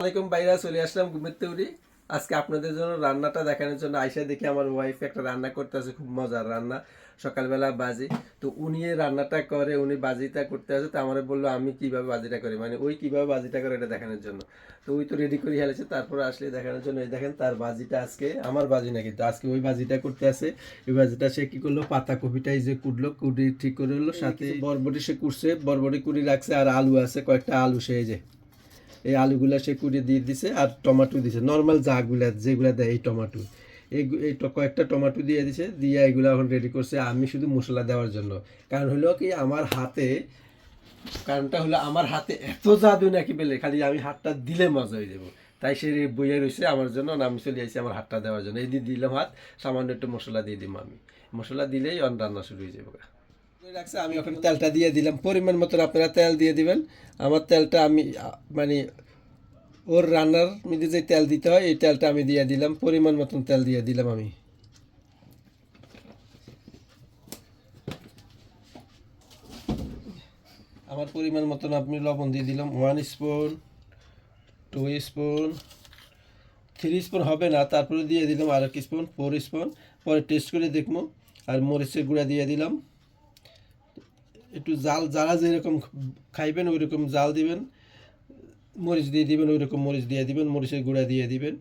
আলাইকুম বাইরা চলে আসলাম ঘুমের তৈরি আজকে আপনাদের জন্য রান্নাটা দেখানোর জন্য আইসা দেখি আমার ওয়াইফ একটা রান্না করতেছে খুব মজার রান্না। সকালবেলা বাজি। তো উনি রান্নাটা করে উনি বাজিটা করতে আসে তো আমার বলল আমি কীভাবে বাজিটা করি? মানে ওই কীভাবে বাজিটা করে এটা দেখানোর জন্য। তো ওই তো রেডি করে হেলেছে তারপরে আসলে দেখানোর জন্য এই দেখেন তার বাজিটা আজকে আমার বাজি না কিন্তু আজকে ওই বাজিটা করতে আছে ওই বাজিটা সে কি করল পাতা কপিটা এই যে কুটলো কুটি ঠিক করে হলো সাথে বরবটি সে কুটছে বরবটি কুড়ি রাখছে আর আলু আছে কয়েকটা আলু সে এই যে এই আলুগুলা সে কুড়িয়ে দিয়ে দিছে আর টমাটো দিছে। নর্মাল যাগুলা, যেগুলা দেয় এই টমাটো। এই এই কয়েকটা টমাটো দিয়ে দিছে, দিয়ে এগুলো এখন রেডি করছে আমি শুধু মশলা দেওয়ার জন্য। কারণ হলো কি, আমার হাতে, কারণটা হলো আমার হাতে এত জাদু নাকি পেলে, খালি আমি হাতটা দিলে মজা হয়ে যাব। তাই সে বইয়ে রয়েছে আমার জন্য আমি চলে আসছি আমার হাতটা দেওয়ার জন্য। এই দিয়ে দিলাম হাত, সামান্য একটু মশলা দিয়ে দিব আমি। মশলা দিলেই রান্না শুরু হয়ে যাবে রাখছে, আমি ওখানে তেলটা দিয়ে দিলাম। পরিমাণ মতন আপনারা তেল দিয়ে দিবেন। আমার তেলটা আমি মানে ওর রান্নার মধ্যে যে তেল দিতে হয়, এই তেলটা আমি দিয়ে দিলাম। পরিমাণ মতন তেল দিয়ে দিলাম আমি। আমার পরিমাণ মতন আপনি লবণ দিয়ে দিলাম। One spoon, two spoon, three spoon হবে না। তারপরে দিয়ে দিলাম আর এক স্পুন, ফোর স্পুন। পরে টেস্ট করে দেখব। আর মরিচের গুঁড়া দিয়ে দিলাম। একটু জাল যারা যেরকম খাইবেন ওই রকম জাল দিবেন। মরিচ দিয়ে দিবেন ওই রকম মরিচ দিয়ে দিবেন মরিচের গুঁড়া দিয়ে দিবেন।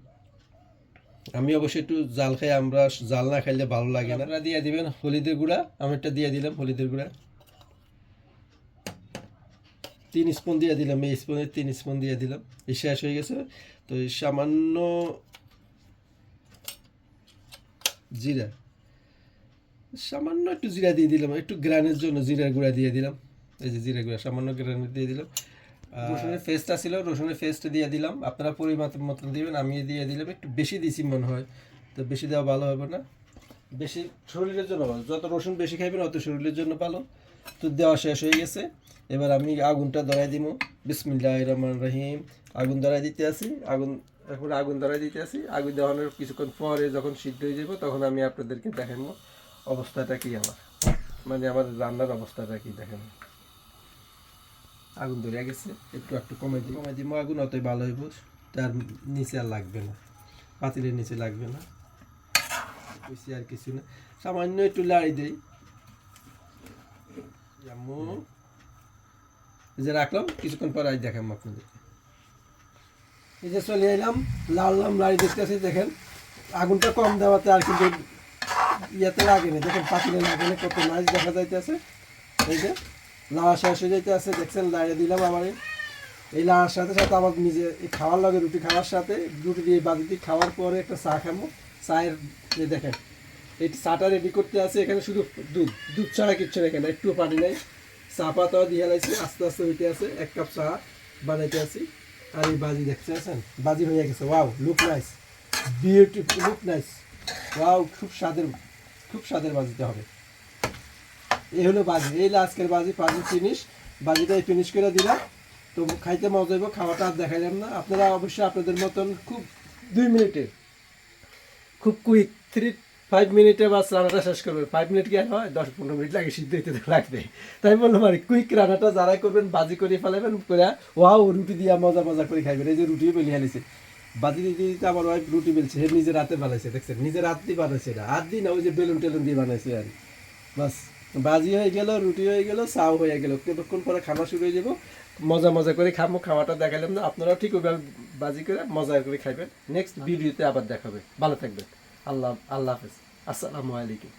আমি অবশ্যই একটু জাল খাই আমরা জাল না খাইলে ভালো লাগে না। আপনারা দিয়ে দিবেন হলিদের গুঁড়া আমি একটা দিয়ে দিলাম হলিদের গুঁড়া। তিন স্পুন দিয়ে দিলাম এই স্পুনে তিন স্পুন দিয়ে দিলাম। এই শেষ হয়ে গেছে। তো সামান্য জিরা। সামান্য একটু জিরা দিয়ে দিলাম, একটু গ্রানের জন্য জিরার গুঁড়া দিয়ে দিলাম। এই যে জিরা গুঁড়া, সামান্য গ্রানের দিয়ে দিলাম। রসুনের পেস্টটা ছিল, রসুনের পেস্ট দিয়ে দিলাম। আপনারা পরিমাণ মতন দিবেন, আমি দিয়ে দিলাম, একটু বেশি দিছি মনে হয়। তো বেশি দেওয়া ভালো হবে না। বেশি শরীরের জন্য ভালো। যত রসুন বেশি খাইবেন, অত শরীরের জন্য ভালো। তো দেওয়া শেষ হয়ে গেছে। এবার আমি আগুনটা ধরাই দিব। বিসমিল্লাহ রহমান রহিম। আগুন ধরাই দিতে আসি আগুন, এখন আগুন ধরাই দিতে আসি আগুন দেওয়ানোর কিছুক্ষণ পরে যখন সিদ্ধ হয়ে যাব, তখন আমি আপনাদেরকে দেখাবো। অবস্থাটা কি আমার? মানে আমার রান্নার অবস্থাটা কি দেখেন? আগুন ধরে গেছে, একটু একটু কমাই দিই। কমাই দিব আগুন অতই ভালো হইব, তার নিচে আর লাগবে না, পাতিলের নিচে লাগবে না। বেশি আর কিছু না। সামান্য একটু লাড়ি দেই। যে রাখলাম, কিছুক্ষণ পরে আজ দেখাম আপনাদেরকে এই যে চলে এলাম লাল লাম লাড়ি দেখতেছি, দেখেন। আগুনটা কম দেওয়াতে আর কিন্তু ইয়েতে লাগে না। দেখেন পাতিলে লাগে না কত নাচ দেখা যাইতেছে। এই যে লাওয়া শেষ যাইতে আছে দেখছেন লাড়িয়ে দিলাম আমার। এই- লাড়ার সাথে সাথে আবার নিজে এই খাওয়ার লাগে রুটি খাওয়ার সাথে রুটি দিয়ে বাদি দিয়ে খাওয়ার পরে একটা চা খাব চায়ের এই দেখেন, এই চাটা রেডি করতে আছে এখানে শুধু দুধ। দুধ ছাড়া কিচ্ছু এখানে একটু পানি নাই। চা পাতাও দিয়ে লাইছে আস্তে আস্তে হইতে আছে। এক কাপ চা বানাইতে আছি। আর এই বাজি দেখতে আছেন বাজি হয়ে গেছে। Wow look nice beautiful look nice wow খুব স্বাদের খুব স্বাদের বাজিতে হবে। এই হলো বাজি। এই আজকের বাজি বাজি ফিনিশ। বাজিটা ফিনিশ করে দিলাম। তো খাইতে মজা হইব, খাওয়াটা আর দেখাইলাম না। আপনারা অবশ্যই আপনাদের মতন খুব দুই মিনিটে, খুব কুইক, থ্রি, ফাইভ মিনিটে বাস রান্নাটা শেষ করবে ফাইভ মিনিট কি আর হয়? দশ, পনেরো মিনিট লাগে, সিদ্ধ হইতে লাগবে তাই বললাম আর কুইক রান্নাটা যারাই করবেন, বাজি করে ফেলাবেন করে ওয়াও, রুটি দিয়া মজা মজা করে খাইবেন। এই যে রুটি বেলি হালিছে বাজি দিতে দিতে আমার ওয়াইফ রুটি বেলছে, সে নিজে রাতে বানাইছে, দেখছেন? নিজে রাত দিয়ে বানাইছে এটা হাত দিয়ে না ওই যে বেলুন টেলুন দিয়ে বানাইছে আর। বাস, বাজি হয়ে গেল, রুটি হয়ে গেল, চাও হয়ে গেল, কতক্ষণ পরে খাওয়া শুরু হয়ে যাব? মজা মজা করে খাব খাওয়াটা দেখালাম না, আপনারাও ঠিক ওইভাবে বাজি করে মজা করে খাইবেন। নেক্সট ভিডিওতে আবার দেখাবে। ভালো থাকবেন। আল্লাহ আল্লাহ হাফেজ। আসসালামু আলাইকুম।